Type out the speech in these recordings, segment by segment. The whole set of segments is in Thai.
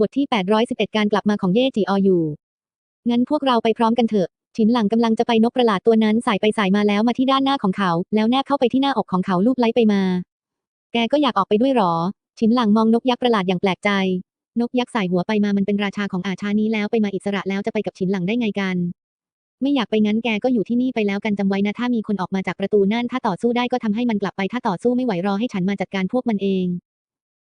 บทที่ 811 การกลับมาของเย่จีออยู่ งั้นพวกเราไปพร้อมกันเถอะ ฉินหลังกำลังจะไปนกประหลาดตัวนั้นสายไปสายมาแล้วมาที่ด้านหน้าของเขา แล้วแนบเข้าไปที่หน้าอกของเขาลูบไล้ไปมา แกก็อยากออกไปด้วยหรอ ฉินหลังมองนกยักษ์ประหลาดอย่างแปลกใจ นกยักษ์สายหัวไปมามันเป็นราชาของอาชานี้แล้วไปมาอิสระแล้วจะไปกับฉินหลังได้ไงกัน ไม่อยากไปงั้นแกก็อยู่ที่นี่ไปแล้วกันจำไว้นะถ้ามีคนออกมาจากประตูนั่นถ้าต่อสู้ได้ก็ทำให้มันกลับไปถ้าต่อสู้ไม่ไหวรอให้ฉันมาจัดการพวกมันเอง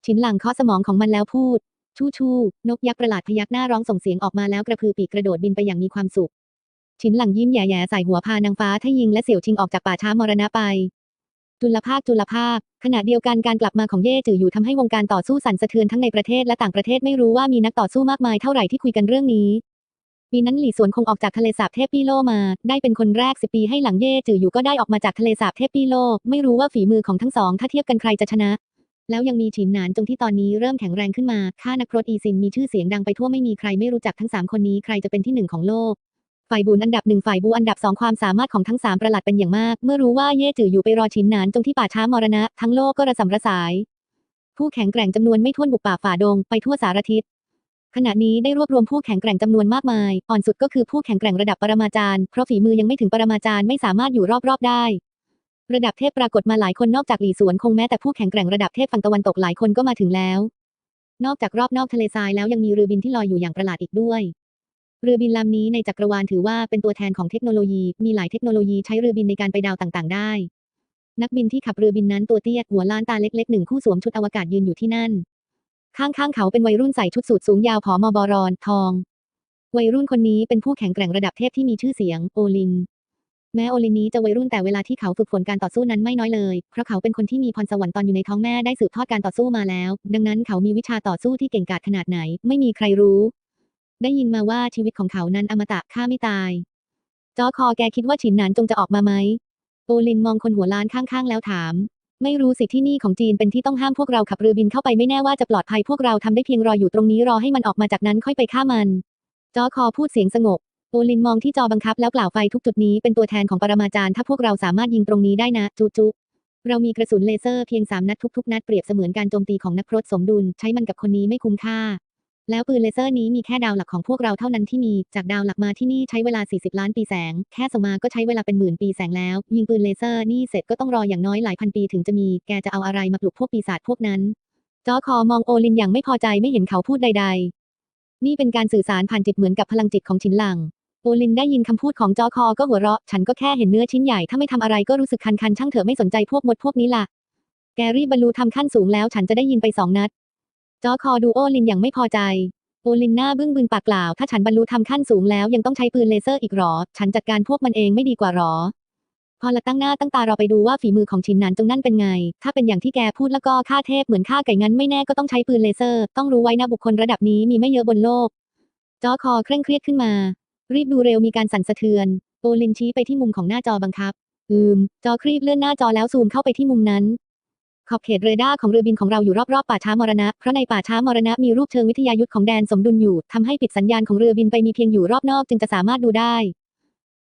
ฉินหลังเคาะสมองของมันแล้วพูด ชู่ชู่นกยักษ์ประหลาดพยักหน้าร้องส่งเสียงออกมาแล้วกระพือปีกกระโดดบินไปอย่างมีความสุขฉินหลังยิ้มแย่ๆใส่หัวพานางฟ้าทะยิงและเสี่ยวชิงออกจากป่าช้ามรณะไป จุลภาคจุลภาค ขณะเดียวกันการกลับมาของเย่จืออยู่ทำให้วงการต่อสู้สั่นสะเทือนทั้งในประเทศและต่างประเทศไม่รู้ว่ามีนักต่อสู้มากมายเท่าไหร่ที่คุยกันเรื่องนี้ปีนั้นหลี่สวนคงออกจากทะเลสาบเทพปี้โลมา ได้เป็นคนแรกสิปีให้หลังเย่จืออยู่ก็ได้ออกมาจากทะเลสาบเทพปี้โล ไม่รู้ว่าฝีมือของทั้งสอง ถ้าเทียบกันใครจะชนะ แล้วยังมีฉินหนานจงที่ตอนนี้เริ่มแข็งแรงขึ้นมา ข้านักรตอีซินมีชื่อเสียงดังไปทั่วไม่มีใครไม่รู้จักทั้งสามคนนี้ใครจะเป็นที่หนึ่งของโลก ฝ่ายบุญอันดับหนึ่งฝ่ายบูอันดับสองความสามารถของทั้งสามประหลาดเป็นอย่างมาก เมื่อรู้ว่าเย่จืออยู่ไปรอฉินหนานจงที่ป่าช้ามรณะ ทั้งโลกก็ระสำระสาย ผู้แข็งแกร่งจำนวนไม่ถ้วนบุกป่าฝ่าดงไปทั่วสารทิศขณะนี้ได้รวบรวมผู้แข็งแกร่งจำนวนมากมาย อ่อนสุดก็คือผู้แข็งแกร่งระดับปรมาจารย์ เพราะฝีมือยังไม่ถึงปรมาจารย์ไม่สามารถอยู่รอบๆได้ ระดับเทพปรากฏมาหลายคนนอกจากหลี่สวนคงแม้แต่ผู้แข็งแกร่งระดับเทพฝั่งตะวันตกหลายคนก็มาถึงแล้ว นอกจากรอบนอกทะเลทรายแล้วยังมีเรือบินที่ลอยอยู่อย่างประหลาดอีกด้วย เรือบินลำนี้ในจักรวาลถือว่าเป็นตัวแทนของเทคโนโลยี มีหลายเทคโนโลยีใช้เรือบินในการไปดาวต่างๆ ได้ นักบินที่ขับเรือบินนั้นตัวเตี้ยหัวล้านตาเล็กๆหนึ่งคู่สวมชุดอวกาศยืนอยู่ที่นั่น ข้างๆเขาเป็นวัยรุ่นใส่ชุดสูทสูงยาวผอมบรอนทอง วัยรุ่นคนนี้เป็นผู้แข็งแกร่งระดับเทพที่มีชื่อเสียง โอลิน แม้โอลินนี้จะวัยรุ่นแต่เวลาที่เขาฝึกฝนการต่อสู้นั้นไม่น้อยเลย เพราะเขาเป็นคนที่มีพรสวรรค์ตอนอยู่ในท้องแม่ได้สืบทอดการต่อสู้มาแล้ว ดังนั้นเขามีวิชาต่อสู้ที่เก่งกาจขนาดไหน ไม่มีใครรู้ ได้ยินมาว่าชีวิตของเขานั้นอมตะฆ่าไม่ตาย จอคอแกคิดว่าฉินหนานจงจะออกมาไหมโอลินมองคนหัวล้านข้างๆ แล้วถาม ไม่รู้สิที่นี่ของจีนเป็นที่ต้องห้ามพวกเราขับเรือบินเข้าไปไม่แน่ว่าจะปลอดภัยพวกเราทำได้เพียงรออยู่ตรงนี้รอให้มันออกมาจากนั้นค่อยไปฆ่ามันจอคอพูดเสียงสงบ โอลินมองที่จอบังคับแล้วกล่าวไฟทุกจุดนี้เป็นตัวแทนของปรมาจารย์ถ้าพวกเราสามารถยิงตรงนี้ได้นะจุจุเรามีกระสุนเลเซอร์เพียงสามนัดทุกๆ นัดเปรียบเสมือนการโจมตีของนักพรตสมดุล ใช้มันกับคนนี้ไม่คุ้มค่า แล้วปืนเลเซอร์นี้มีแค่ดาวหลักของพวกเราเท่านั้นที่มีจากดาวหลักมาที่นี่ใช้เวลา 40 ล้านปีแสง แค่สมาก็ใช้เวลาเป็นหมื่นปีแสงแล้ว ยิงปืนเลเซอร์นี่เสร็จก็ต้องรออย่างน้อยหลายพันปีถึงจะมีแกจะเอาอะไรมาปลุกพวกปีศาจพวกนั้นจอคอมองโอลินอย่างไม่พอใจไม่เห็นเขาพูดใด ๆ นี่เป็นการสื่อสารผ่านจิตเหมือนกับพลังจิตของฉินหลัง โอลินได้ยินคำพูดของจอคอก็หัวเราะ ฉันก็แค่เห็นเนื้อชิ้นใหญ่ ถ้าไม่ทำอะไรก็รู้สึกคันๆ ช่างเถอะไม่สนใจพวกมดพวกนี้ล่ะ แกรีบบรรลุทำขั้นสูงแล้ว ฉันจะได้ยินไปสองนัด จอคอดูโอลินอย่างไม่พอใจ โอลินหน้าบึ้งบึนปากกล่าวถ้าฉันบรรลุทำขั้นสูงแล้วยังต้องใช้ปืนเลเซอร์อีกหรอ ฉันจัดการพวกมันเองไม่ดีกว่าหรอ พอละตั้งหน้าตั้งตาเรอไปดูว่าฝีมือของชินนันจงนั่นเป็นไง ถ้าเป็นอย่างที่แกพูดแล้วก็ฆ่าเทพเหมือนฆ่าไก่งั้นไม่แน่ก็ต้องใช้ปืนเลเซอร์ ต้องรู้ไว้นะบุคคลระดับนี้มีไม่เยอะบนโลกจอคอเคร่งเครียดขึ้นมา รีบดูเร็วมีการสั่นสะเทือน โอลินชี้ไปที่มุมของหน้าจอบังคับ อืม จอครีบเลื่อนหน้าจอแล้วซูมเข้าไปที่มุมนั้น ขอบเขตเรดาร์ของเรือบินของเราอยู่รอบๆป่าช้ามรณะ เพราะในป่าช้ามรณะมีรูปเชิงวิทยายุทธของแดนสมดุลอยู่ทำให้ปิดสัญญาณของเรือบินไปมีเพียงอยู่รอบนอกจึงจะสามารถดูได้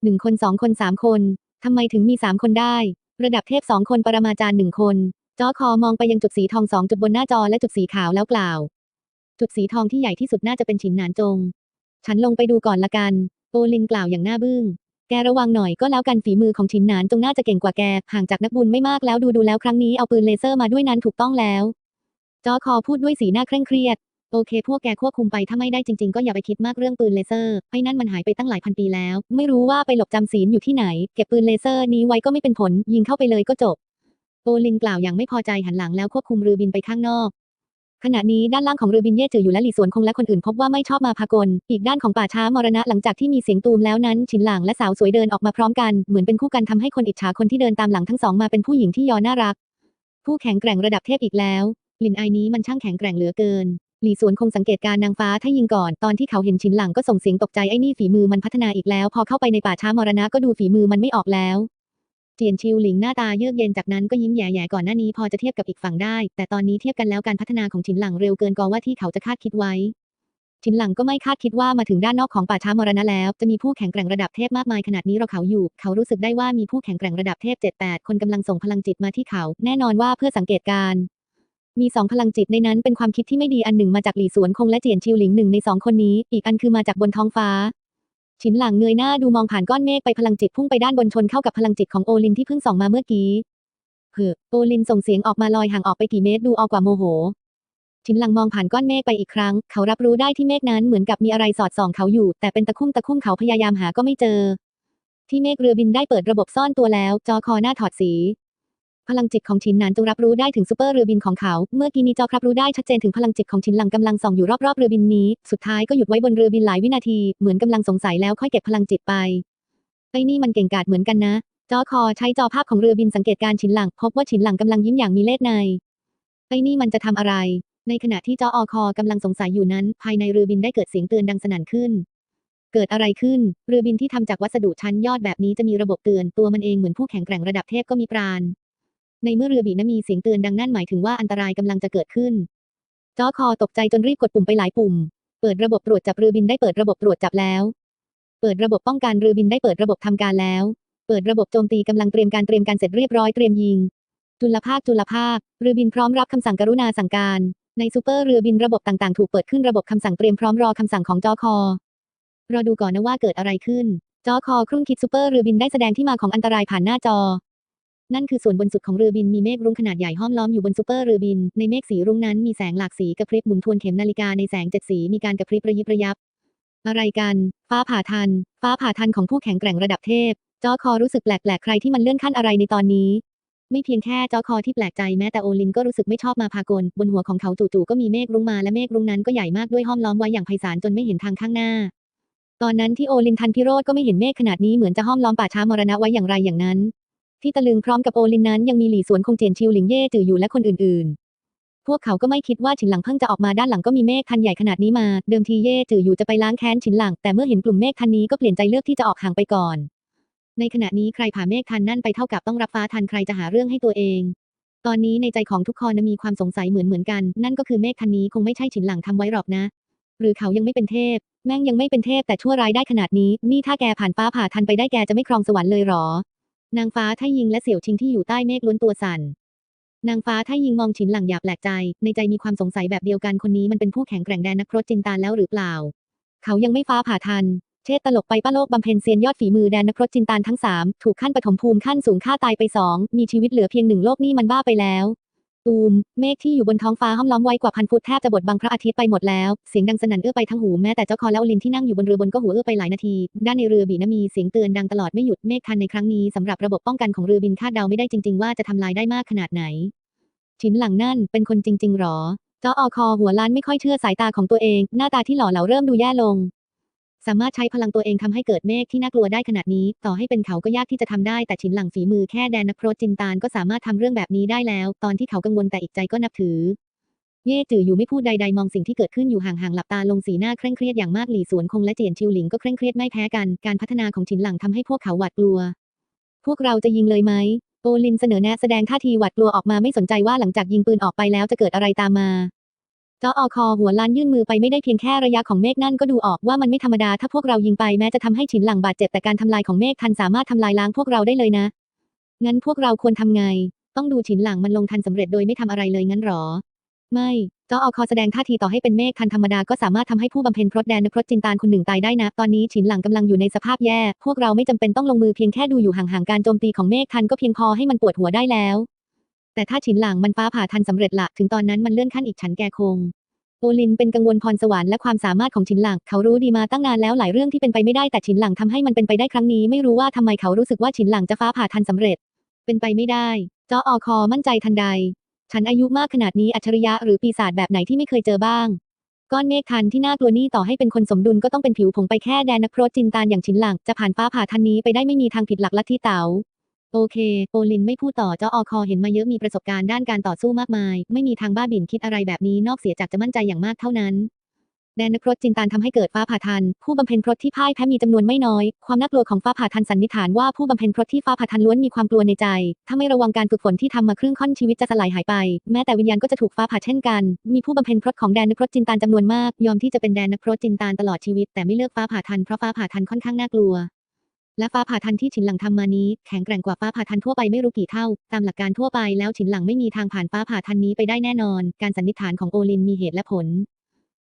หนึ่งคนสองคนสามคนทำไมถึงมีสามคนได้ ระดับเทพสองคนปรมาจารย์หนึ่งคน จอคอมองไปยังจุดสีทองสองจุดบนหน้าจอและจุดสีขาวแล้วกล่าว จุดสีทองที่ใหญ่ที่สุดน่าจะเป็นฉินหนานจง ฉันลงไปดูก่อนละกัน โอลินกล่าวอย่างหน้าบึ้ง แกระวังหน่อยก็แล้วกันฝีมือของฉินหนานจงน่าจะเก่งกว่าแก ห่างจากนักบุญไม่มากแล้วดูดูแล้วครั้งนี้เอาปืนเลเซอร์มาด้วยนั้นถูกต้องแล้ว จอคอพูดด้วยสีหน้าเคร่งเครียด โอเค พวกแกควบคุมไปถ้าไม่ได้จริง ๆ ก็อย่าไปคิดมากเรื่องปืนเลเซอร์ไอ้นั่นมันหายไปตั้งหลายพันปีแล้ว ไม่รู้ว่าไปหลบจำศีลอยู่ที่ไหน เก็บปืนเลเซอร์นี้ไว้ก็ไม่เป็นผล ยิงเข้าไปเลยก็จบโอลินกล่าวอย่างไม่พอใจหันหลังแล้วควบคุมเรือบินไปข้างนอก ขณะนี้ด้านล่างของเรือบินเย่จืออยู่และหลี่สวนคงและคนอื่นพบว่าไม่ชอบมาพากล อีกด้านของป่าช้ามรณะหลังจากที่มีเสียงตูมแล้วนั้น ฉินหลางและสาวสวยเดินออกมาพร้อมกัน เหมือนเป็นคู่กันทำให้คนอิจฉาคนที่เดินตามหลังทั้งสองมาเป็นผู้หญิงที่ยอน่ารัก ผู้แข็งแกร่งระดับเทพอีกแล้วลิ่นอนี้มันช่างแข็งแกร่งเหลือเกิน หลี่สวนคงสังเกตการนางฟ้าถ้ายิงก่อนตอนที่เขาเห็นฉินหลังก็ส่งเสียงตกใจไอ้นี่ฝีมือมันพัฒนาอีกแล้ว พอเข้าไปในป่าช้ามรณะก็ดูฝีมือมันไม่ออกแล้ว เจียนชิวหลิงหน้าตาเยือกเย็นจากนั้นก็ยิ้มแย่ๆก่อนหน้านี้พอจะเทียบกับอีกฝั่งได้ แต่ตอนนี้เทียบกันแล้วการพัฒนาของฉินหลังเร็วเกินกว่าที่เขาจะคาดคิดไว้ฉินหลังก็ไม่คาดคิดว่ามาถึงด้านนอกของป่าช้ามรณะแล้ว จะมีผู้แข็งแกร่งระดับเทพมากมายขนาดนี้เราเขาอยู่ เขารู้สึกได้ว่ามีผู้แข็งแกร่งระดับเทพ7-8คนกำลังส่งพลังจิตมาที่เขา แน่นอนว่าเพื่อสังเกตการมีสองพลังจิตในนั้นเป็นความคิดที่ไม่ดีอันหนึ่งมาจากหลี่สวนคงและเจียนชิวหลิงหนึ่งในสองคนนี้ อีกอันคือมาจากบนท้องฟ้า ฉินหลังเงยหน้าดูมองผ่านก้อนเมฆไปพลังจิตพุ่งไปด้านบนชนเข้ากับพลังจิตของโอลินที่เพิ่งส่องมาเมื่อกี้เฮ้อโอลินส่งเสียงออกมาลอยห่างออกไปกี่เมตรดูเอากว่าโมโหฉินหลังมองผ่านก้อนเมฆไปอีกครั้ง เขารับรู้ได้ที่เมฆนั้นเหมือนกับมีอะไรสอดส่องเขาอยู่ แต่เป็นตะคุ่มตะคุ่มเขาพยายามหาก็ไม่เจอ ที่เมฆเรือบินได้เปิดระบบซ่อนตัวแล้ว จอคอหน้าถอดสี พลังจิตของฉินหนานจงรับรู้ได้ถึงซูเปอร์เรือบินของเขา เมื่อกี้นี้จอรับรู้ได้ชัดเจนถึงพลังจิตของฉินหลังกำลังส่องอยู่รอบๆเรือบินนี้ สุดท้ายก็หยุดไว้บนเรือบินหลายวินาที เหมือนกำลังสงสัยแล้วค่อยเก็บพลังจิตไป ไอ้นี่มันเก่งกาจเหมือนกันนะ จอคอใช้จอภาพของเรือบินสังเกตการณ์ฉินหลัง พบว่าฉินหลังกำลังยิ้มอย่างมีเล่ห์ใน ไอ้นี่มันจะทำอะไร ในขณะที่จออคอกำลังสงสัยอยู่นั้น ภายในเรือบินได้เกิดเสียงเตือนดังสนั่นขึ้นเกิดอะไรขึ้น เรือบินที่ทำจากวัสดุชั้นยอดแบบนี้จะมีระบบเตือน ตัวมันเองเหมือนผู้แข่งแกร่งระดับเทพก็มีปราณ ในเมื่อเรือบินนั้นมีเสียงเตือนดังนั่นหมายถึงว่าอันตรายกำลังจะเกิดขึ้นจอคอตกใจจนรีบกดปุ่มไปหลายปุ่ม เปิดระบบตรวจจับเรือบินได้เปิดระบบตรวจจับแล้ว เปิดระบบป้องกันเรือบินได้เปิดระบบทำการแล้ว เปิดระบบโจมตีกำลังเตรียมการเตรียมการเสร็จเรียบร้อยเตรียมยิง จุลภาคจุลภาคเรือบินพร้อมรับคำสั่งกรุณาสั่งการ ในซูเปอร์เรือบินระบบต่างๆ ถูกเปิดขึ้นระบบคำสั่งเตรียมพร้อมรอคำสั่งของจอคอรอดูก่อนนะว่าเกิดอะไรขึ้นจอคอครุ่นคิดซูเปอร์เรือบินได้แสดงที่มาของอันตรายผ่านหน้าจอ นั่นคือส่วนบนสุดของเรือบินมีเมฆรุ้งขนาดใหญ่ห้อมล้อมอยู่บนซูเปอร์เรือบิน ในเมฆสีรุ้งนั้นมีแสงหลากสีกระพริบหมุนทวนเข็มนาฬิกาในแสงเจ็ดสีมีการกระพริบระยิบระยับ อะไรกัน ฟ้าผ่าทัน ฟ้าผ่าทันของผู้แข็งแกร่งระดับเทพ จอคอรู้สึกแปลกๆใครที่มันเลื่อนขั้นอะไรในตอนนี้ ไม่เพียงแค่จอคอที่แปลกใจแม้แต่โอลินก็รู้สึกไม่ชอบมาพากลบนหัวของเขาจู่ๆก็มีเมฆรุ้งมาและเมฆรุ้งนั้นก็ใหญ่มากด้วยห้อมล้อมไว้อย่างไพศาลจนไม่เห็นทางข้างหน้า ตอนนั้นที่โอลินทันพิโรธก็ไม่เห็นเมฆขนาดนี้เหมือนจะห้อมล้อมป่าช้ามรณะไว้อย่างไรอย่างนั้น ที่ตะลึงพร้อมกับโอลินนั้นยังมีหลี่สวนคงเจียนชิวหลิงเย่จืออยู่และคนอื่นๆ พวกเขาก็ไม่คิดว่าฉินหลังเพิ่งจะออกมาด้านหลังก็มีเมฆทันใหญ่ขนาดนี้มา เดิมทีเย่จืออยู่จะไปล้างแค้นฉินหลัง แต่เมื่อเห็นกลุ่มเมฆทันนี้ก็เปลี่ยนใจเลือกที่จะออกห่างไปก่อน ในขณะนี้ใครผ่าเมฆทันนั่นไปเท่ากับต้องรับฟ้าทันใครจะหาเรื่องให้ตัวเอง ตอนนี้ในใจของทุกคนมีความสงสัยเหมือนเหมือนกัน นั่นก็คือเมฆทันนี้คงไม่ใช่ฉินหลังทำไว้หรอกนะ หรือเขายังไม่เป็นเทพ แม่งยังไม่เป็นเทพแต่ชั่วร้ายได้ขนาดนี้ นี่ถ้าแกผ่านฟ้าผ่าทันไปได้แกจะไม่ครองสวรรค์เลยหรอ นางฟ้าไทยิงและเสี่ยวชิงที่อยู่ใต้เมฆล้วนตัวสั่น นางฟ้าไทยิงมองฉินหลังหยาบแปลกใจ ในใจมีความสงสัยแบบเดียวกันคนนี้มันเป็นผู้แข็งแกร่งแดนนักพรตจินตานแล้วหรือเปล่า เขายังไม่ฟ้าผ่าทัน เชษตลกไปป้าโลกบำเพ็ญเซียนยอดฝีมือแดนนักพรตจินตานทั้งสามถูกขั้นปฐมภูมิขั้นสูงฆ่าตายไปสองมีชีวิตเหลือเพียงหนึ่งโลกนี่มันบ้าไปแล้ว ตูม เมฆที่อยู่บนท้องฟ้าห้อมล้อมไว้กว่าพันฟุตแทบจะบดบังพระอาทิตย์ไปหมดแล้ว เสียงดังสนั่นเอื้อไปทั้งหูแม้แต่เจ้าคอและโอลินที่นั่งอยู่บนเรือบนก็หูเอื้อไปหลายนาที ด้านในเรือบีนมีเสียงเตือนดังตลอดไม่หยุดเมฆทันในครั้งนี้สำหรับระบบป้องกันของเรือบินคาดเดาไม่ได้จริง ๆ ว่าจะทำลายได้มากขนาดไหนฉินหลังนั่นเป็นคนจริง ๆ หรอเจ้าอคอหัวล้านไม่ค่อยเชื่อสายตาของตัวเอง หน้าตาที่หล่อเหลาเริ่มดูแย่ลง สามารถใช้พลังตัวเองทำให้เกิดเมฆที่น่ากลัวได้ขนาดนี้ ต่อให้เป็นเขาก็ยากที่จะทำได้แต่ฉินหลังฝีมือแค่แดนนักพรตจินตานก็สามารถทำเรื่องแบบนี้ได้แล้ว ตอนที่เขากังวลแต่อีกใจก็นับถือ เย่จืออยู่ไม่พูดใดๆมองสิ่งที่เกิดขึ้นอยู่ห่างๆหลับตาลงสีหน้าเคร่งเครียดอย่างมากหลี่สวนคงและเจียนชิวหลิงก็เคร่งเครียดไม่แพ้กันการพัฒนาของฉินหลังทำให้พวกเขาหวาดกลัว พวกเราจะยิงเลยไหมโอลินเสนอแนะแสดงท่าทีหวาดกลัวออกมาไม่สนใจว่าหลังจากยิงปืนออกไปแล้วจะเกิดอะไรตามมา จ้าอคอหัวล้านยื่นมือไปไม่ได้เพียงแค่ระยะของเมฆนั่นก็ดูออกว่ามันไม่ธรรมดาถ้าพวกเรายิงไปแม้จะทำให้ฉินหลังบาดเจ็บแต่การทำลายของเมฆทันสามารถทำลายล้างพวกเราได้เลยนะ งั้นพวกเราควรทำไง ต้องดูฉินหลังมันลงทันสำเร็จโดยไม่ทำอะไรเลยงั้นหรอ ไม่จ้าอคอแสดงท่าทีต่อให้เป็นเมฆทันธรรมดาก็สามารถทำให้ผู้บำเพ็ญพรตแดนนพรตจินตานคนหนึ่งตายได้นะ ตอนนี้ฉินหลังกำลังอยู่ในสภาพแย่ พวกเราไม่จำเป็นต้องลงมือเพียงแค่ดูอยู่ห่างๆการโจมตีของเมฆทันก็เพียงพอให้มันปวดหัวได้แล้ว แต่ถ้าฉินหลังมันฟ้าผ่าทันสำเร็จละถึงตอนนั้นมันเลื่อนขั้นอีกชั้นแกคง โอลินเป็นกังวลพรสวรรค์และความสามารถของฉินหลัง เขารู้ดีมาตั้งนานแล้วหลายเรื่องที่เป็นไปไม่ได้แต่ฉินหลังทำให้มันเป็นไปได้ครั้งนี้ไม่รู้ว่าทำไมเขารู้สึกว่าฉินหลังจะฟ้าผ่าทันสำเร็จ เป็นไปไม่ได้จออคอมั่นใจทันใด ฉันอายุมากขนาดนี้อัจฉริยะหรือปีศาจแบบไหนที่ไม่เคยเจอบ้างก้อนเมฆทันที่น่ากลัวนี่ต่อให้เป็นคนสมดุลก็ต้องเป็นผิวผงไปแค่แดนนักโพรจินตานอย่างฉินหลัง จะผ่านฟ้าผ่าทันนี้ไปได้ไม่มีทางผิดหลักลัทธิเต๋า โอเคโอลินไม่พูดต่อเจ้าอคอเห็นมาเยอะมีประสบการณ์ด้านการต่อสู้มากมาย ไม่มีทางบ้าบิ่นคิดอะไรแบบนี้นอกเสียจากจะมั่นใจอย่างมากเท่านั้นแดนนักพรจินตานทำให้เกิดฟ้าผ่าทัน ผู้บำเพ็ญพรตที่พ่ายแพ้มีจำนวนไม่น้อย ความน่ากลัวของฟ้าผ่าทันสันนิษฐานว่าผู้บำเพ็ญพรตที่ฟ้าผ่าทันล้วนมีความกลัวในใจ ถ้าไม่ระวังการฝึกฝนที่ทำมาครึ่งค่อนชีวิตจะสลายหายไป แม้แต่วิญญาณก็จะถูกฟ้าผ่าเช่นกัน มีผู้บำเพ็ญพรตของแดนนักพรจินตานจำนวนมาก ยอมที่จะเป็นแดนนักพรจินตานตลอดชีวิตแต่ไม่เลือกฟ้าผ่าทันเพราะฟ้าผ่าทันค่อนข้างน่ากลัว และฟ้าผ่าทันที่ฉินหลังทำมานี้ แข็งแกร่งกว่าฟ้าผ่าทันทั่วไปไม่รู้กี่เท่า ตามหลักการทั่วไปแล้วฉินหลังไม่มีทางผ่านฟ้าผ่าทันนี้ไปได้แน่นอน การสันนิษฐานของโอลินมีเหตุและผล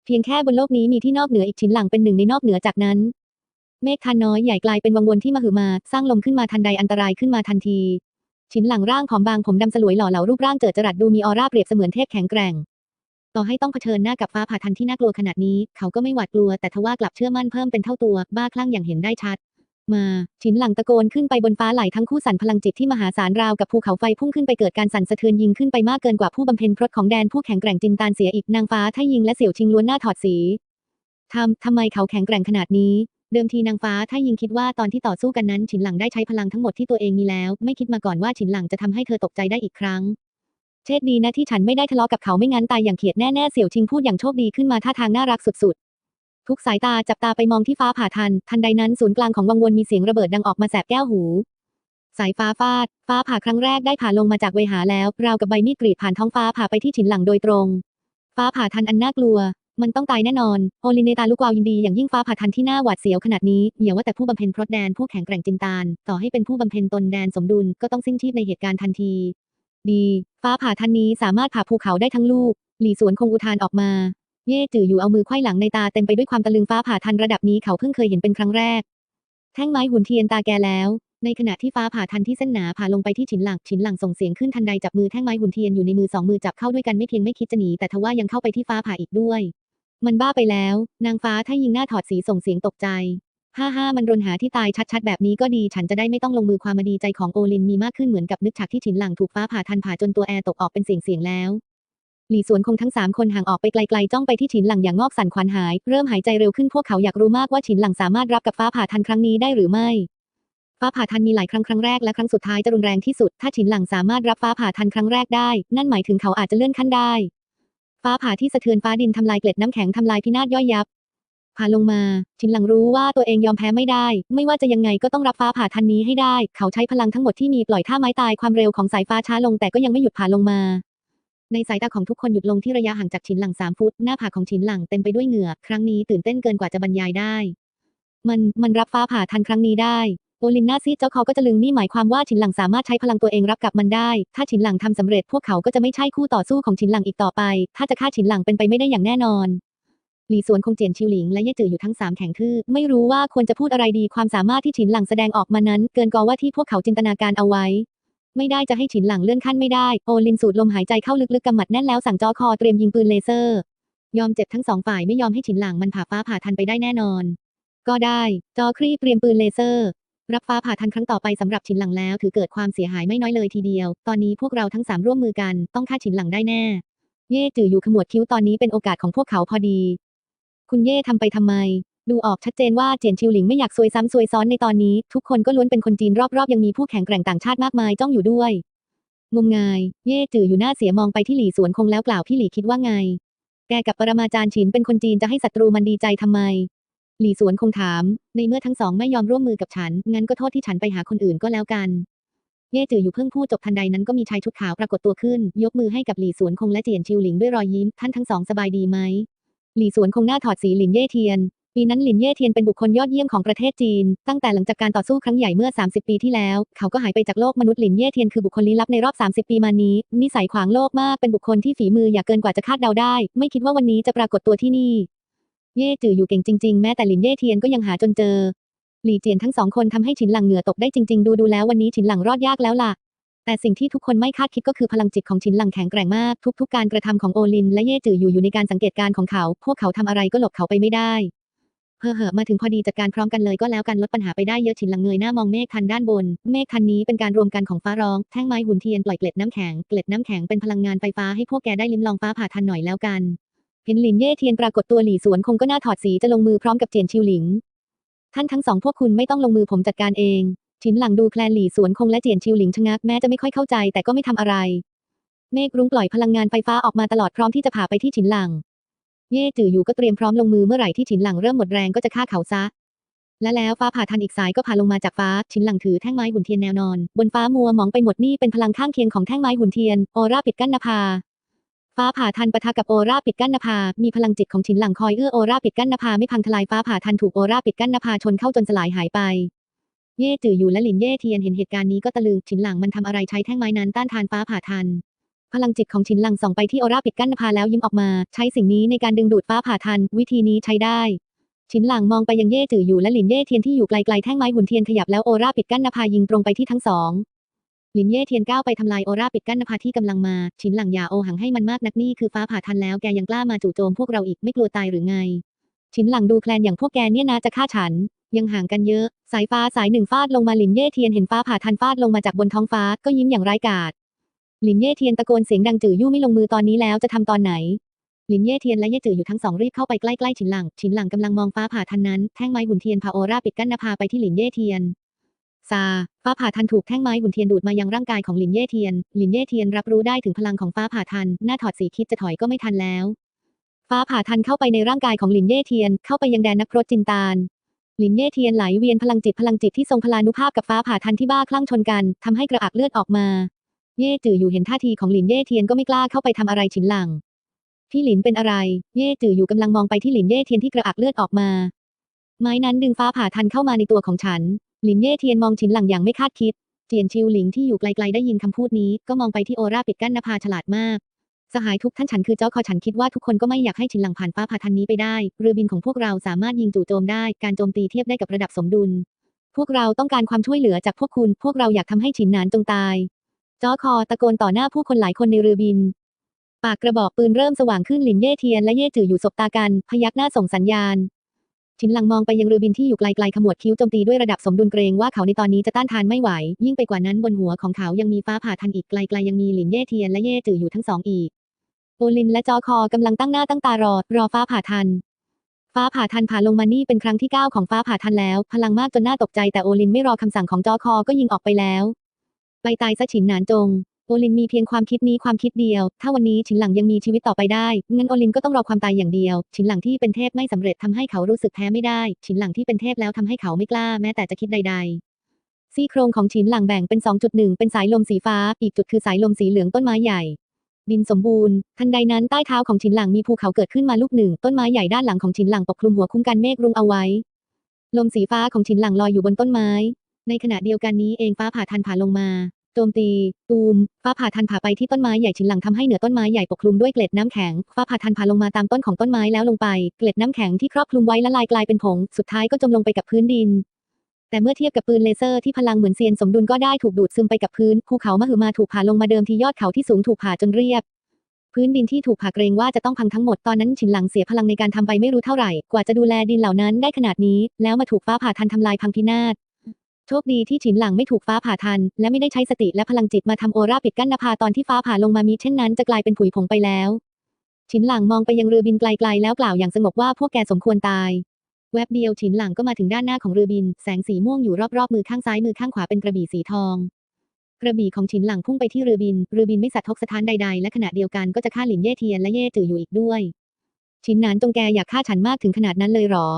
เพียงแค่บนโลกนี้มีที่นอกเหนืออีกฉินหลังเป็นหนึ่งในนอกเหนือจากนั้น เมฆทันน้อยใหญ่กลายเป็นวังวนที่มหึมา สร้างลมขึ้นมาทันใดอันตรายขึ้นมาทันที ฉินหลังร่างผอมบางผมดำสลวยหล่อเหลารูปร่างเจิดจรัสดูมีออร่าเปรียบเสมือนเทพแข็งแกร่งต่อให้ต้องเผชิญหน้ากับฟ้าผ่าทันที่น่ากลัวขนาดนี้ เขาก็ไม่หวาดกลัวแต่ทว่ากลับเชื่อมั่นเพิ่มเป็นเท่าตัว บ้าคลั่งอย่างเห็นได้ชัด มา ฉินหลังตะโกนขึ้นไปบนฟ้าไหลทั้งคู่สั่นพลังจิตที่มหาศาลราวกับภูเขาไฟพุ่งขึ้นไปเกิดการสั่นสะเทือนยิงขึ้นไปมากเกินกว่าผู้บำเพ็ญพรตของแดนผู้แข็งแกร่งจินตานเสียอีกนางฟ้าถ้ายิงและเสี่ยวชิงล้วนหน้าถอดสีทำทำไมเขาแข็งแกร่งขนาดนี้ เดิมทีนางฟ้าถ้ายิงคิดว่าตอนที่ต่อสู้กันนั้น ฉินหลังได้ใช้พลังทั้งหมดที่ตัวเองมีแล้ว ไม่คิดมาก่อนว่าฉินหลังจะทำให้เธอตกใจได้อีกครั้ง เชษดีนะที่ฉันไม่ได้ทะเลาะกับเขาไม่งั้นตายอย่างเขียดแน่ๆเสี่ยวชิงพูดอย่างโชคดีขึ้นมาท่าทางน่ารักสุด ทุกสายตาจับตาไปมองที่ฟ้าผ่าทัน ทันใดนั้นศูนย์กลางของวังวนมีเสียงระเบิดดังออกมาแสบแก้วหู สายฟ้าฟาด ฟ้าผ่าครั้งแรกได้ผ่าลงมาจากเวหาแล้ว ราวกับใบมีดกรีดผ่านท้องฟ้าผ่าไปที่ฉินหลังโดยตรง ฟ้าผ่าทันอันน่ากลัว มันต้องตายแน่นอน โอลินเนตาลูกวาวยินดีอย่างยิ่งฟ้าผ่าทันที่หน่าหวาดเสียวขนาดนี้อย่าว่าแต่ผู้บำเพ็ญพรตแดนผู้แข็งแกร่งจินตานต่อให้เป็นผู้บำเพ็ญตนแดนสมดุลก็ต้องสิ้นชีพในเหตุการณ์ทันที ดี ฟ้าผ่าทันนี้สามารถผ่าภูเขาได้ทั้งลูกหลี่สวนคงอุทานออกมา เย่จืออยู่เอามือไขว้หลังในตาเต็มไปด้วยความตะลึงฟ้าผ่าทันระดับนี้เขาเพิ่งเคยเห็นเป็นครั้งแรก แท่งไม้หุ่นเทียนตาแกแล้ว ในขณะที่ฟ้าผ่าทันที่เส้นหนาผ่าลงไปที่ฉินหลังฉินหลังส่งเสียงขึ้นทันใดจับมือแท่งไม้หุ่นเทียนอยู่ในมือสองมือจับเข้าด้วยกันไม่เพียงไม่คิดจะหนีแต่ทว่ายังเข้าไปที่ฟ้าผ่าอีกด้วย มันบ้าไปแล้ว นางฟ้าถ้ายิงหน้าถอดสีส่งเสียงตกใจฮ่าฮ่ามันรนหาที่ตายชัดๆ แบบนี้ก็ดี ฉันจะได้ไม่ต้องลงมือความมดีใจของโอลินมีมากขึ้นเหมือนกับนึกฉากที่ฉินหลังถูกฟ้าผ่าทันผ่าจนตัวแอร์ตกออกเป็นเสียงเสียงแล้ว หลี่สวนคงทั้งสามคนห่างออกไปไกลๆจ้องไปที่ฉินหลังอย่างงอกสันขวัญหาย เริ่มหายใจเร็วขึ้นพวกเขาอยากรู้มากว่าฉินหลังสามารถรับกับฟ้าผ่าทันครั้งนี้ได้หรือไม่ ฟ้าผ่าทันมีหลายครั้งครั้งแรกและครั้งสุดท้ายจะรุนแรงที่สุด ถ้าฉินหลังสามารถรับฟ้าผ่าทันครั้งแรกได้ นั่นหมายถึงเขาอาจจะเลื่อนขั้นได้ ฟ้าผ่าที่สะเทือนฟ้าดินทำลายเกล็ดน้ำแข็งทำลายพินาศย่อยยับผ่าลงมาชินหลังรู้ว่าตัวเองยอมแพ้ไม่ได้ ไม่ว่าจะยังไงก็ต้องรับฟ้าผ่าทันนี้ให้ได้ เขาใช้พลังทั้งหมดที่มีปล่อยท่าไม้ตายความเร็วของสายฟ้าช้าลงแต่ก็ยังไม่หยุดผ่าลงมา ในสายตาของทุกคนหยุดลงที่ระยะห่างจากชินหลังสามฟุต หน้าผากของชินหลังเต็มไปด้วยเหงื่อ ครั้งนี้ตื่นเต้นเกินกว่าจะบรรยายได้ มันมันรับฟ้าผ่าทันครั้งนี้ได้โอลินนาซีดเจ้าคอก็จะลึงนี่หมายความว่าฉินหลังสามารถใช้พลังตัวเองรับกับมันได้ ถ้าฉินหลังทำสำเร็จพวกเขาก็จะไม่ใช่คู่ต่อสู้ของฉินหลังอีกต่อไป ถ้าจะฆ่าฉินหลังเป็นไปไม่ได้อย่างแน่นอน หลี่สวนคงเจียนชิวหลิงและเย่จืออยู่ทั้งสามแข็งทื่อ ไม่รู้ว่าควรจะพูดอะไรดีความสามารถที่ฉินหลังแสดงออกมานั้น เกินกว่าที่พวกเขาจินตนาการเอาไว้ ไม่ได้จะให้ฉินหลังเลื่อนขั้นไม่ได้ โอลินสูดลมหายใจเข้าลึกๆกำหมัดแน่นแล้วสั่งจอคอเตรียมยิงปืนเลเซอร์ ยอมเจ็บทั้งสองฝ่ายไม่ยอมให้ฉินหลังมันผ่าฟ้าผ่าทันไปได้แน่นอน ก็ได้ จอครีเตรียมปืนเลเซอร์ รับฟ้าผ่าทันครั้งต่อไปสำหรับฉินหลังแล้ว ถือเกิดความเสียหายไม่น้อยเลยทีเดียว ตอนนี้พวกเราทั้งสามร่วมมือกันต้องฆ่าฉินหลังได้แน่ เย่จืออยู่ขมวดคิ้วตอนนี้เป็นโอกาสของพวกเขาพอดี คุณเย่ทำไปทำไม ดูออกชัดเจนว่าเจียนชิวหลิงไม่อยากซวยซ้ำซวยซ้อนในตอนนี้ ทุกคนก็ล้วนเป็นคนจีนรอบๆ ยังมีผู้แข่งแกร่งต่างชาติมากมายจ้องอยู่ด้วย งมงาย เย่จืออยู่หน้าเสียมองไปที่หลี่สวนคงแล้วกล่าวพี่หลี่คิดว่าไง แกกับปรมาจารย์ฉินเป็นคนจีนจะให้ศัตรูมันดีใจทำไม หลี่สวนคงถาม ในเมื่อทั้งสองไม่ยอมร่วมมือกับฉัน งั้นก็โทษที่ฉันไปหาคนอื่นก็แล้วกัน เย่จืออยู่เพิ่งพูดจบทันใดนั้นก็มีชายชุดขาวปรากฏตัวขึ้น ยกมือให้กับหลี่สวนคงและเจียนชิวหลิงด้วยรอยยิ้ม ท่านทั้งสองสบายดีไหมหลี่สวนคงหน้าถอดสีหลินเย่เทียน ปีนั้นหลินเย่เทียนเป็นบุคคลยอดเยี่ยมของประเทศจีน ตั้งแต่หลังจากการต่อสู้ครั้งใหญ่เมื่อ 30 ปีที่แล้ว เขาก็หายไปจากโลกมนุษย์หลินเย่เทียนคือบุคคลลี้ลับในรอบ 30 ปีมานี้ นิสัยขวางโลกมาก เป็นบุคคลที่ฝีมืออย่าเกินกว่าจะคาดเดาได้ ไม่คิดว่าวันนี้จะปรากฏตัวที่นี่ เย่จืออยู่เก่งจริง ๆ แม้แต่หลินเย่เทียนก็ยังหาจนเจอ หลี่เจียนทั้งสองคนทำให้ฉินหลังเหงื่อตกได้จริง ๆ ดูดูแล้ววันนี้ฉินหลังรอดยากแล้วล่ะแต่สิ่งที่ทุกคนไม่คาดคิดก็คือพลังจิตของฉินหลังแข็งแกร่งมาก ทุกๆการกระทำของโอลิน และเย่จืออยู่อยู่ในการสังเกตการของเขา พวกเขาทำอะไรก็หลบเขาไปไม่ได้ เพ้อเหอมาถึงพอดีจัดการพร้อมกันเลยก็แล้วกันลดปัญหาไปได้เยอะฉินหลังเงยหน้ามองเมฆทันด้านบน เมฆทันนี้เป็นการรวมกันของฟ้าร้อง แท่งไม้หุ่นเทียนปล่อยเกล็ดน้ำแข็ง เกล็ดน้ำแข็งเป็นพลังงานไฟฟ้าให้พวกแกได้ลิ้มลองฟ้าผ่าทันหน่อยแล้วกันเห็นหลินเย่เทียนปรากฏตัวหลี่สวนคงก็น่าถอดสีจะลงมือพร้อมกับเจียนชิวหลิง ท่านทั้งสองพวกคุณไม่ต้องลงมือผมจัดการเองฉินหลังดูแคลนหลี่สวนคงและเจียนชิวหลิงชะงักแม้จะไม่ค่อยเข้าใจแต่ก็ไม่ทำอะไร เมฆรุ้งปล่อยพลังงานไฟฟ้าออกมาตลอดพร้อมที่จะผ่าไปที่ฉินหลัง เย่จืออยู่ก็เตรียมพร้อมลงมือเมื่อไหร่ที่ฉินหลังเริ่มหมดแรงก็จะฆ่าเขาซะ และแล้วฟ้าผ่าทันอีกสายก็ผ่าลงมาจากฟ้า ฉินหลังถือแท่งไม้หุ่นเทียนแนวนอน บนฟ้ามัวมองไปหมดนี่เป็นพลังข้างเคียงของแท่งไม้หุ่นเทียนโอร่าปิดกั้นนภาฟ้าผ่าทันปะทะกับโอราปิดกั้นนภา มีพลังจิตของฉินหลังคอยเอื้อโอราปิดกั้นนภาไม่พังทลายฟ้าผ่าทันถูกโอราปิดกั้นนภาชนเข้าจนสลายหายไป เย่จืออยู่และหลินเย่เทียนเห็นเหตุการณ์นี้ก็ตะลึงฉินหลังมันทำอะไรใช้แท่งไม้นั้นต้านทานฟ้าผ่าทัน พลังจิตของฉินหลังส่องไปที่ออร่าปิดกั้นนภาแล้วยิ้มออกมา ใช้สิ่งนี้ในการดึงดูดฟ้าผ่าทัน วิธีนี้ใช้ได้ฉินหลังมองไปยังเย่จืออยู่และหลินเย่เทียนที่อยู่ไกลๆแท่งไม้หุ่นเทียนขยับแล้วโอราปิดกั้นนภายิงตรงไปที่ทั้งสองหลินเย่เทียนก้าวไปทำลายโอราปิดกั้นนภาที่กำลังมา ฉินหลังอย่าโอหังให้มันมากนักนี่คือฟ้าผ่าทันแล้วแกยังกล้ามาจู่โจมพวกเราอีกไม่กลัวตายหรือไง ฉินหลังดูแคลนอย่างพวกแกเนี่ยนะจะฆ่าฉัน ยังห่างกันเยอะ สายฟ้าสายหนึ่งฟาดลงมาหลินเย่เทียนเห็นฟ้าผ่าทันฟาดลงมาจากบนท้องฟ้าก็ยิ้มอย่างร้กาจ หลินเย่เทียนตะโกนเสียงดังจื่อยู่ไม่ลงมือตอนนี้แล้วจะทำตอนไหน หลินเย่เทียนและเย่จื่ออยู่ทั้งสองรีบเข้าไปใกล้ๆฉินหลัง ฉินหลังกำลังมองฟ้าผ่าทันนั้น แท่งไม้หุ่นเทียนพาโอราปิดกั้นนภาไปที่หลินเย่เทียน ซา ฟ้าผ่าทันถูกแท่งไม้หุ่นเทียนดูดมายังร่างกายของหลินเย่เทียน หลินเย่เทียนรับรู้ได้ถึงพลังของฟ้าผ่าทัน หน้าถอดสีคิดจะถอยก็ไม่ทันแล้ว ฟ้าผ่าทันเข้าไปในร่างกายของหลินเย่เทียน เข้าไปยังแดนนักพรตจินตาลหลินเย่เทียนไหลเวียนพลังจิตพลังจิตที่ทรงพลานุภาพกับฟ้าผ่าทันที่บ้าคลั่งชนกันทำให้กระอักเลือดออกมา เย่จืออยู่เห็นท่าทีของหลินเย่เทียนก็ไม่กล้าเข้าไปทำอะไรฉินหลัง พี่หลินเป็นอะไร เย่จืออยู่กำลังมองไปที่หลินเย่เทียนที่กระอักเลือดออกมา ไม้นั้นดึงฟ้าผ่าทันเข้ามาในตัวของฉัน หลินเย่เทียนมองฉินหลังอย่างไม่คาดคิด เจียนชิวหลิงที่อยู่ไกลๆได้ยินคำพูดนี้ ก็มองไปที่โอราปิดกั้นนภาฉลาดมาก สหายทุกท่านฉันคือเจ้าคอฉันคิดว่าทุกคนก็ไม่อยากให้ฉินหลังผ่านฟ้าผ่าทันนี้ไปได้ เรือบินของพวกเราสามารถยิงจู่โจมได้ การโจมตีเทียบได้กับระดับสมดุล พวกเราต้องการความช่วยเหลือจากพวกคุณ พวกเราอยากทำให้ฉินหนานจงตาย จอคอตะโกนต่อหน้าผู้คนหลายคนในเรือบิน ปากกระบอกปืนเริ่มสว่างขึ้นหลินเย่เทียนและเย่จืออยู่สบตากัน พยักหน้าส่งสัญญาณชินหลังมองไปยังเรือบินที่อยู่ไกลๆขมวดคิ้วโจมตีด้วยระดับสมดุลเกรงว่าเขาในตอนนี้จะต้านทานไม่ไหว ยิ่งไปกว่านั้นบนหัวของเขายังมีฟ้าผ่าทันอีกไกลๆยังมีหลินเย่เทียนและเย่จืออยู่ทั้งสองอีกโอลินและจอคอกำลังตั้งหน้าตั้งตารอ รอฟ้าผ่าทัน ฟ้าผ่าทันผ่าลงมานี่เป็นครั้งที่เก้าของฟ้าผ่าทันแล้ว พลังมากจนน่าตกใจแต่โอลินไม่รอคำสั่งของจอคอก็ยิงออกไปแล้ว ไปตายซะฉินหนานจง โอลินมีเพียงความคิดนี้ความคิดเดียว ถ้าวันนี้ฉินหลังยังมีชีวิตต่อไปได้ งั้นโอลินก็ต้องรอความตายอย่างเดียว ฉินหลังที่เป็นเทพไม่สำเร็จทำให้เขารู้สึกแพ้ไม่ได้ ฉินหลังที่เป็นเทพแล้วทำให้เขาไม่กล้าแม้แต่จะคิดใด ๆซี่โครงของฉินหลังแบ่งเป็น 2.1 เป็นสายลมสีฟ้า อีกจุดคือสายลมสีเหลืองต้นไม้ใหญ่ ดินสมบูรณ์ ทันใดนั้นใต้เท้าของฉินหลังมีภูเขาเกิดขึ้นมาลูกหนึ่ง ต้นไม้ใหญ่ด้านหลังของฉินหลังปกคลุมหัวคุ้มกันเมฆรุงเอาไว้ ลมสีฟ้าของฉินหลังลอยอยู่บนต้นไม้ ในขณะเดียวกันนี้เองฟ้าผ่าทันผ่าลงมาโจมตี ตูม ฟ้าผ่าทันผ่าไปที่ต้นไม้ใหญ่ฉินหลังทำให้เหนือต้นไม้ใหญ่ปกคลุมด้วยเกล็ดน้ำแข็ง ฟ้าผ่าทันผ่าลงมาตามต้นของต้นไม้แล้วลงไป เกล็ดน้ำแข็งที่ครอบคลุมไว้ละลายกลายเป็นผง สุดท้ายก็จมลงไปกับพื้นดิน แต่เมื่อเทียบกับปืนเลเซอร์ที่พลังเหมือนเซียนสมดุลก็ได้ถูกดูดซึมไปกับพื้น ภูเขามหึมาถูกผ่าลงมาเดิมที่ยอดเขาที่สูงถูกผ่าจนเรียบ พื้นดินที่ถูกผ่าเกรงว่าจะต้องพังทั้งหมด ตอนนั้นฉินหลังเสียพลังในการทำไปไม่รู้เท่าไหร่ กว่าจะดูแลดินเหล่านั้นได้ขนาดนี้ แล้วมาถูกฟ้าผ่าทันทำลายพังพินาศ โชคดีที่ฉินหลังไม่ถูกฟ้าผ่าทัน และไม่ได้ใช้สติและพลังจิตมาทำโอราปิดกั้นนภาตอนที่ฟ้าผ่าลงมามีเช่นนั้นจะกลายเป็นผุยผงไปแล้ว ฉินหลังมองไปยังเรือบินไกลๆแล้วกล่าวอย่างสงบว่าพวกแกสมควรตายแวบเดียวฉินหลังก็มาถึงด้านหน้าของเรือบิน แสงสีม่วงอยู่รอบๆมือข้างซ้ายมือข้างขวาเป็นกระบี่สีทอง กระบี่ของฉินหลังพุ่งไปที่เรือบินเรือบินไม่สะทกสะท้านใดๆ และขณะเดียวกันก็จะฆ่าหลินเย่เทียนและเย่จืออยู่อีกด้วย ฉินหนานจงแกอยากฆ่าฉันมากถึงขนาดนั้นเลยหรอ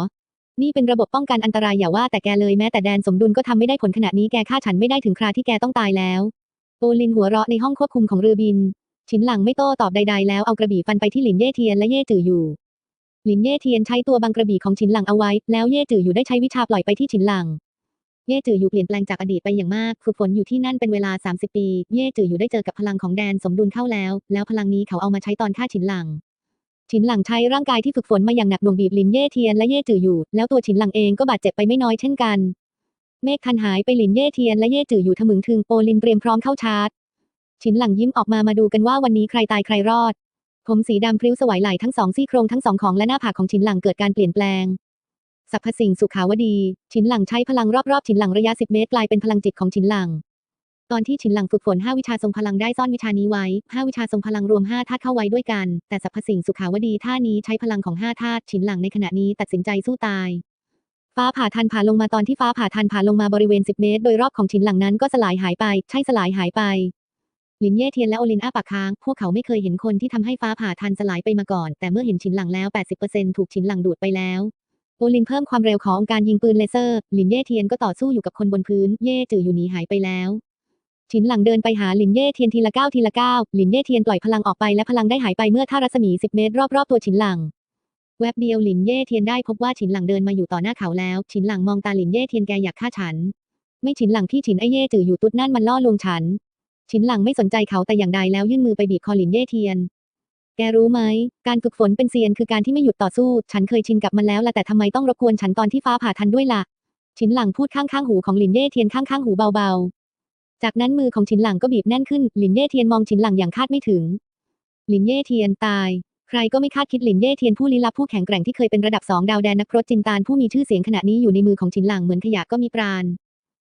นี่เป็นระบบป้องกันอันตรายอย่าว่าแต่แกเลยแม้แต่แดนสมดุลก็ทำไม่ได้ผลขนาดนี้แกฆ่าฉันไม่ได้ถึงคราที่แกต้องตายแล้ว โอลินหัวเราะในห้องควบคุมของเรือบิน ฉินหลังไม่โต้ตอบใดๆแล้วเอากระบี่ฟันไปที่หลินเย่เทียนและเย่จืออยู่ หลินเย่เทียนใช้ตัวบังกระบี่ของฉินหลังเอาไว้ แล้วเย่จืออยู่ได้ใช้วิชาปล่อยไปที่ฉินหลัง เย่จืออยู่เปลี่ยนแปลงจากอดีตไปอย่างมากฝึกฝนอยู่ที่นั่นเป็นเวลา 30 ปี เย่จืออยู่ได้เจอกับพลังของแดนสมดุลเข้าแล้ว แล้วพลังนี้เขาเอามาใช้ตอนฆ่าฉินหลัง ฉินหลังใช้ร่างกายที่ฝึกฝนมาอย่างหนักหน่วงบีบลินเย่เทียนและเย่จืออยู่ แล้วตัวฉินหลังเองก็บาดเจ็บไปไม่น้อยเช่นกัน เมฆทันหายไปหลินเย่เทียนและเย่จืออยู่ทะมึงถึงโปลินเตรียมพร้อมเข้าชาร์จ ฉินหลังยิ้มออกมามาดูกันว่าวันนี้ใครตายใครรอด ผมสีดำพริ้วสวายไหลทั้งสองซี่โครงทั้งสองของและหน้าผากของฉินหลังเกิดการเปลี่ยนแปลงสรรพสิ่งสุขาวดี ฉินหลังใช้พลังรอบๆ ฉินหลังระยะ 10 เมตรกลายเป็นพลังจิตของฉินหลัง ตอนที่ฉินหลังฝึกฝน 5 วิชาทรงพลังได้ซ่อนวิชานี้ไว้ 5 วิชาทรงพลังรวม 5 ธาตุเข้าไว้ด้วยกัน แต่สรรพสิ่งสุขาวดีท่านี้ใช้พลังของ 5 ธาตุฉินหลังในขณะนี้ตัดสินใจสู้ตาย ฟ้าผ่าทันผ่าลงมาตอนที่ฟ้าผ่าทันผ่าลงมาบริเวณ 10 เมตร โดยรอบของฉินหลังนั้นก็สลายหายไป ใช่สลายหายไปหลินเย่เทียนและโอลินอ้าปากค้าง พวกเขาไม่เคยเห็นคนที่ทำให้ฟ้าผ่าทันสลายไปมาก่อน แต่เมื่อเห็นฉินหลังแล้ว 80%ถูกฉินหลังดูดไปแล้ว โอลินเพิ่มความเร็วของการยิงปืนเลเซอร์หลินเย่เทียนก็ต่อสู้อยู่กับคนบนพื้น เย่จืออยู่หนีหายไปแล้ว ฉินหลังเดินไปหาหลินเย่เทียนทีละก้าวทีละก้าวหลินเย่เทียนปล่อยพลังออกไปและพลังได้หายไปเมื่อท่ารัศมี10เมตรรอบๆตัวฉินหลังแวบเดียวหลินเย่เทียนได้พบว่าฉินหลังเดินมาอยู่ต่อหน้าเขาแล้ว ฉินหลังมองตาหลินเย่เทียนแกอยากฆ่าฉัน ไม่ฉินหลังพี่ฉินไอเย่จืออยู่ตุ๊ดนั่นมันล่อลวงฉัน ฉินหลังไม่สนใจเขาแต่อย่างใดแล้วยื่นมือไปบีบคอหลินเย่เทียน แกรู้ไหม การฝึกฝนเป็นเซียนคือการที่ไม่หยุดต่อสู้ ฉันเคยชินกับมันแล้วละแต่ทำไมต้องรบกวนฉันตอนที่ฟ้าผ่าทันด้วยล่ะ ฉินหลังพูดข้างๆหูของหลินเย่เทียนข้างๆหูเบาๆ จากนั้นมือของฉินหลังก็บีบแน่นขึ้น หลินเย่เทียนมองฉินหลังอย่างคาดไม่ถึง หลินเย่เทียนตาย ใครก็ไม่คาดคิดหลินเย่เทียนผู้ลี้ลับผู้แข็งแกร่งที่เคยเป็นระดับสองดาวแดนนักรบจินตานผู้มีชื่อเสียงขณะนี้อยู่ในมือของฉินหลังเหมือนขยะก็มีปราณ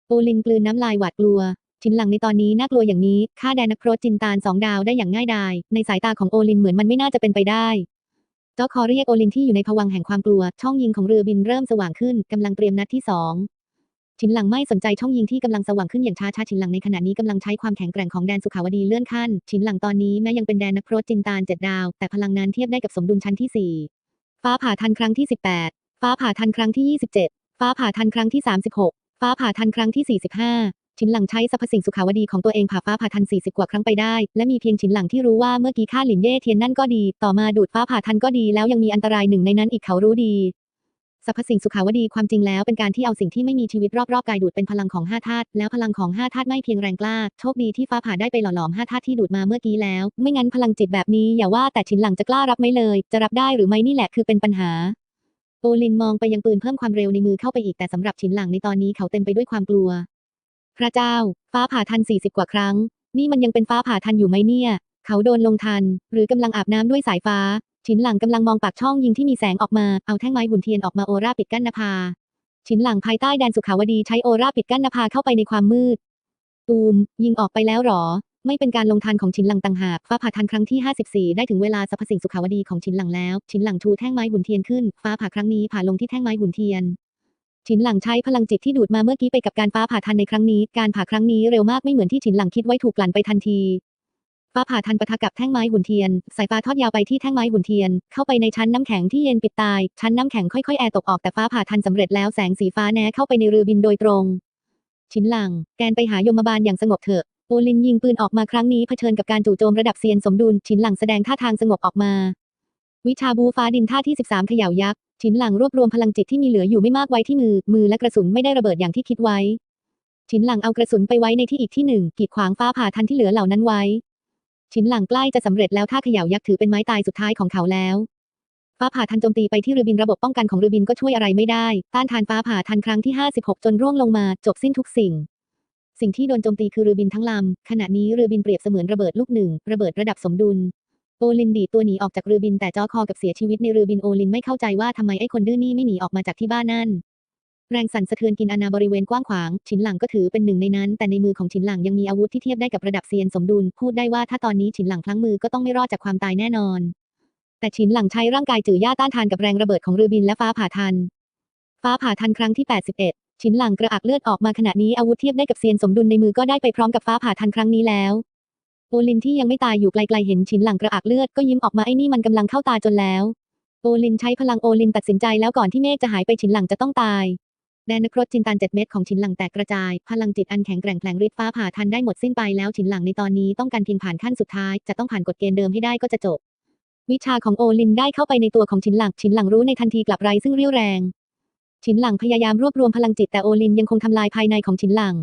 โอลินกลืนน้ำลายหวาดกลัว ฉินหลังในตอนนี้น่ากลัวอย่างนี้ฆ่าแดนนักรบจินตานสองดาวได้อย่างง่ายดาย ในสายตาของโอลินเหมือนมันไม่น่าจะเป็นไปได้เจ้าคอเรียกโอลินที่อยู่ในภวังแห่งความกลัว ช่องยิงของเรือบินเริ่มสว่างขึ้นกำลังเตรียมนัดที่สอง ฉินหลังไม่สนใจช่องยิงที่กำลังสว่างขึ้นอย่างช้าช้าฉินหลังในขณะนี้กำลังใช้ความแข็งแกร่งของแดนสุขาวดีเลื่อนขั้น ฉินหลังตอนนี้แม้ยังเป็นแดนนักรบจินตานเจ็ดดาว แต่พลังนั้นเทียบได้กับสมดุลชั้นที่สี่ฟ้าผ่าทันครั้งที่สิบแปดฟ้าผ่าทันครั้งที่ยี่สิบเจ็ดฟ้าผ่าทันครั้งที่สามสิบหกฟ้าผ่าทันครั้งที่สี่สิบห้าฉินหลังใช้สรรพสิ่งสุขาวดีของตัวเองผ่าฟ้าผ่าทัน 40 กว่าครั้งไปได้ และมีเพียงฉินหลังที่รู้ว่าเมื่อกี้ฆ่าหลินเย่เทียนนั่นก็ดี ต่อมาดูดฟ้าผ่าทันก็ดีแล้วยังมีอันตรายหนึ่งในนั้นอีกเขารู้ดี สรรพสิ่งสุขาวดีความจริงแล้วเป็นการที่เอาสิ่งที่ไม่มีชีวิตรอบๆกายดูดเป็นพลังของห้าธาตุแล้วพลังของห้าธาตุไม่เพียงแรงกล้าโชคดีที่ฟ้าผ่าได้ไปหล่อหลอมห้าธาตุที่ดูดมาเมื่อกี้แล้ว ไม่งั้นพลังจิตแบบนี้อย่าว่าแต่ฉินหลังจะกล้ารับไหมเลย จะรับได้หรือไม่นี่แหละคือเป็นปัญหาโอลินมองไปยังปืนเพิ่มความเร็วในมือเข้าไปอีกแต่สำหรับฉินหลังในตอนนี้เขาเต็มไปด้วยความกลัว พระเจ้า ฟ้าผ่าทันสี่สิบกว่าครั้ง นี่มันยังเป็นฟ้าผ่าทันอยู่ไหมเนี่ย เขาโดนลงทัน หรือกำลังอาบน้ำด้วยสายฟ้า ฉินหลังกำลังมองปากช่องยิงที่มีแสงออกมา เอาแท่งไม้หุ่นเทียนออกมาโอราปิดกั้นนภา ฉินหลังภายใต้แดนสุขาวดีใช้โอราปิดกั้นนภาเข้าไปในความมืด ตูม ยิงออกไปแล้วหรอ ไม่เป็นการลงทันของฉินหลังต่างหาก ฟ้าผ่าทันครั้งที่ 54 ได้ถึงเวลาสรรพสิ่งสุขาวดีของฉินหลังแล้ว ฉินหลังชูแท่งไม้หุ่นเทียนขึ้น ฟ้าผ่าครั้งนี้ผ่าลงที่แท่งไม้หุ่นเทียนฉินหลังใช้พลังจิตที่ดูดมาเมื่อกี้ไปกับการฟ้าผ่าทันในครั้งนี้ การผ่าครั้งนี้เร็วมากไม่เหมือนที่ฉินหลังคิดไว้ถูกกลั่นไปทันที ฟ้าผ่าทันปะทะกับแท่งไม้หุ่นเทียน สายฟ้าทอดยาวไปที่แท่งไม้หุ่นเทียน เข้าไปในชั้นน้ำแข็งที่เย็นปิดตาย ชั้นน้ำแข็งค่อยๆแอร์ตกออกแต่ฟ้าผ่าทันสำเร็จแล้วแสงสีฟ้าแนเข้าไปในเรือบินโดยตรงฉินหลัง แกนไปหายมบาลอย่างสงบเถอะโอลินยิงปืนออกมาครั้งนี้เผชิญกับการจู่โจมระดับเซียนสมดุลฉินหลังแสดงท่าทางสงบออกมา วิชาบูฟ้าดินท่าที่ 13 เขย่ายักษ์ฉินหลังรวบรวมพลังจิตที่มีเหลืออยู่ไม่มากไว้ที่มือ มือและกระสุนไม่ได้ระเบิดอย่างที่คิดไว้ฉินหลังเอากระสุนไปไว้ในที่อีกที่หนึ่งกีดขวางฟ้าผ่าทันที่เหลือเหล่านั้นไว้ ฉินหลังใกล้จะสำเร็จแล้วท่าเขย่ายักษ์ถือเป็นไม้ตายสุดท้ายของเขาแล้วฟ้าผ่าทันโจมตีไปที่เรือบินระบบป้องกันของเรือบินก็ช่วยอะไรไม่ได้ ต้านทานฟ้าผ่าทันครั้งที่ 56 จนร่วงลงมา จบสิ้นทุกสิ่ง สิ่งที่โดนโจมตีคือเรือบินทั้งลำ ขณะนี้เรือบินเปรียบเสมือนระเบิดลูกหนึ่ง ระเบิดระดับสมดุล โอลินดีตัวหนีออกจากเรือบินแต่จอคอกับเสียชีวิตในเรือบินโอลินไม่เข้าใจว่าทำไมไอ้คนดื้อนี่ไม่หนีออกมาจากที่บ้านนั่น แรงสั่นสะเทือนกินอาณาบริเวณกว้างขวาง ฉินหลังก็ถือเป็นหนึ่งในนั้น แต่ในมือของฉินหลังยังมีอาวุธที่เทียบได้กับระดับเซียนสมดุล พูดได้ว่าถ้าตอนนี้ฉินหลังพลั้งมือก็ต้องไม่รอดจากความตายแน่นอน แต่ฉินหลังใช้ร่างกายจื่อย่าต้านทานกับแรงระเบิดของเรือบินและฟ้าผ่าทัน ฟ้าผ่าทันครั้งที่ 81 ฉินหลังกระอักเลือดออกมาขณะนี้อาวุธเทียบได้กับเซียนสมดุลในมือก็ได้ไปพร้อมกับฟ้าผ่าทันครั้งนี้แล้ว โอลินที่ยังไม่ตายอยู่ไกลๆเห็นฉินหลังกระอักเลือดก็ยิ้มออกมาไอ้นี่มันกำลังเข้าตาจนแล้วโอลินใช้พลังโอลินตัดสินใจแล้วก่อนที่เมฆจะหายไปฉินหลังจะต้องตาย แดนนักรบจินตานเจ็ดเม็ดของฉินหลังแตกกระจาย พลังจิตอันแข็งแกร่งแผลงฤทธิ์ฟ้าผ่าทันได้หมดสิ้นไปแล้วฉินหลังในตอนนี้ต้องการเพียงผ่านขั้นสุดท้าย จะต้องผ่านกฎเกณฑ์เดิมให้ได้ก็จะจบ วิชาของโอลินได้เข้าไปในตัวของฉินหลังฉินหลังรู้ในทันทีกลับไรซึ่งเรี่ยวแรง ฉินหลังพยายามรวบรวมพลังจิตแต่โอลินยังคงทำลายภายในของฉินหลัง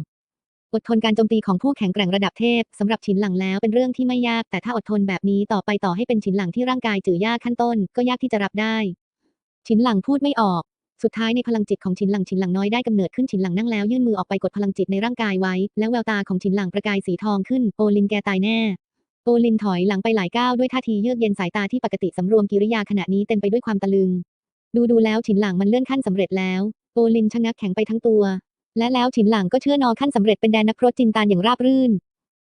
อดทนการโจมตีของผู้แข็งแกร่งระดับเทพสำหรับฉินหลังแล้วเป็นเรื่องที่ไม่ยากแต่ถ้าอดทนแบบนี้ต่อไปต่อให้เป็นฉินหลังที่ร่างกายจืดยากขั้นต้น ก็ยากที่จะรับได้ ฉินหลังพูดไม่ออก สุดท้ายในพลังจิตของฉินหลังฉินหลังน้อยได้กำเนิดขึ้นฉินหลังนั่งแล้วยื่นมือออกไปกดพลังจิตในร่างกายไว้ แล้วแววตาของฉินหลังประกายสีทองขึ้นโอลินแกตายแน่โอลินถอยหลังไปหลายก้าวด้วยท่าทีเยือกเย็นสายตาที่ปกติสำรวมกิริยาขณะนี้เต็มไปด้วยความตะลึง ดูดูแล้วฉินหลังมันเลื่อนขั้นสำเร็จแล้วโอลินชะงักแข็งไปทั้งตัว และแล้วฉินหลังก็เชื่อนอขั้นสำเร็จเป็นแดนนักรบจินตานอย่างราบรื่น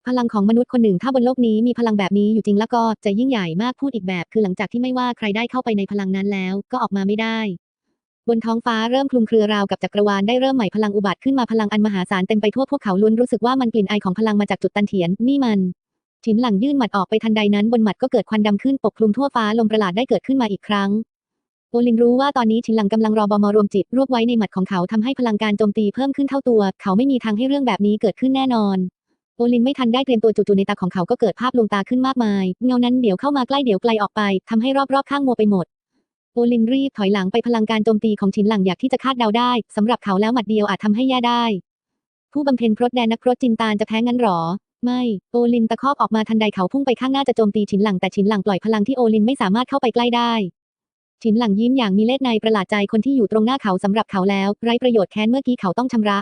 พลังของมนุษย์คนหนึ่งถ้าบนโลกนี้มีพลังแบบนี้อยู่จริงแล้วก็จะยิ่งใหญ่มากพูดอีกแบบ คือหลังจากที่ไม่ว่าใครได้เข้าไปในพลังนั้นแล้ว ก็ออกมาไม่ได้ บนท้องฟ้าเริ่มคลุมเครือราวกับจักรวาลได้เริ่มใหม่พลังอุบัติขึ้นมาพลังอันมหาศาลเต็มไปทั่วพวกเขาล้วนรู้สึกว่ามันกลิ่นไอของพลังมาจากจุดตันเถียนนี่มันฉินหลังยื่นหมัดออกไปทันใดนั้นบนหมัดก็เกิดควันดำขึ้นปกคลุมทั่วฟ้าลมประหลาดได้เกิดขึ้นมาอีกครั้งโอลินรู้ว่าตอนนี้ฉินหลังกำลังรอบอมรวมจิตรวบไว้ในหมัดของเขาทำให้พลังการโจมตีเพิ่มขึ้นเท่าตัว เขาไม่มีทางให้เรื่องแบบนี้เกิดขึ้นแน่นอนโอลินไม่ทันได้เตรียมตัวจู่ๆในตาของเขาก็เกิดภาพลวงตาขึ้นมากมาย เงานั้นเดี๋ยวเข้ามาใกล้เดี๋ยวไกลออกไปทำให้รอบๆข้างมัวไปหมด โอลินรีบถอยหลังไปพลังการโจมตีของฉินหลังอยากที่จะคาดเดาได้สำหรับเขาแล้วหมัดเดียวอาจทำให้แย่ได้ ผู้บำเพ็ญพรตแดนนักพรตจินตานจะแพ้งั้นหรอ ไม่โอลินตะคอกออกมาทันใดเขาพุ่งไปข้างหน้าจะโจมตีฉินหลังแต่ฉินหลังปล่อยพลังที่โอลินไม่สามารถเข้าไปใกล้ได้ฉินหลังยิ้มอย่างมีเล่ห์ในประหลาดใจคนที่อยู่ตรงหน้าเขาสำหรับเขาแล้ว ไร้ประโยชน์แค้นเมื่อกี้เขาต้องชำระ